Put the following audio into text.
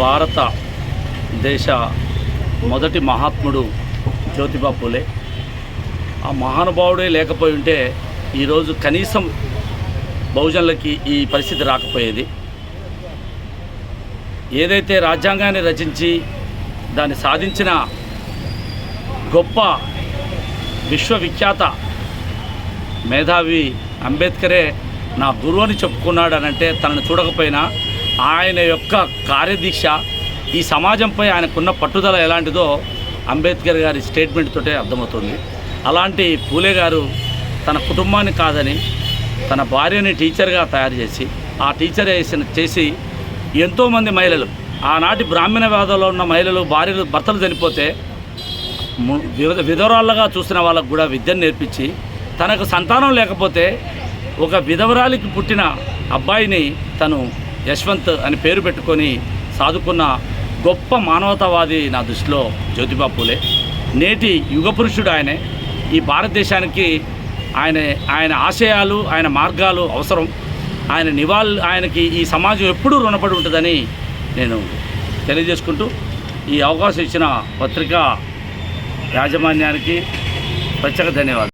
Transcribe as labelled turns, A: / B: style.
A: భారత దేశ మొదటి మహాత్ముడు జ్యోతిబా పూలే. ఆ మహానుభావుడే లేకపోయి ఉంటే ఈరోజు కనీసం బహుజనులకి ఈ పరిస్థితి రాకపోయేది. ఏదైతే రాజ్యాంగాన్ని రచించి దాన్ని సాధించిన గొప్ప విశ్వవిఖ్యాత మేధావి అంబేద్కరే నా గురువు అని చెప్పుకున్నాడనంటే తనను చూడకపోయినా ఆయన యొక్క కార్యదీక్ష ఈ సమాజంపై ఆయనకున్న పట్టుదల ఎలాంటిదో అంబేద్కర్ గారి స్టేట్మెంట్ తోటే అర్థమవుతుంది. అలాంటి పూలే గారు తన కుటుంబాన్ని కాదని తన భార్యని టీచర్గా తయారు చేసి ఆ టీచర్ చేసిన చేసి ఎంతోమంది మహిళలు ఆనాటి బ్రాహ్మణ వేదంలో ఉన్న మహిళలు భార్యలు భర్తలు చనిపోతే విధవరాళ్ళగా చూసిన వాళ్ళకు కూడా విద్యను నేర్పించి తనకు సంతానం లేకపోతే ఒక విధవరాలికి పుట్టిన అబ్బాయిని తను యశ్వంత్ అని పేరు పెట్టుకొని సాదుకున్న గొప్ప మానవతావాది నా దృష్టిలో జ్యోతిబా పూలే. నేటి యుగ పురుషుడు ఆయనే. ఈ భారతదేశానికి ఆయన ఆయన ఆశయాలు ఆయన మార్గాలు అవసరం. ఆయన నివాళి ఆయనకి ఈ సమాజం ఎప్పుడూ రుణపడి ఉంటుందని నేను తెలియజేసుకుంటూ ఈ అవకాశం ఇచ్చిన పత్రికా యాజమాన్యానికి ప్రత్యేక ధన్యవాదాలు.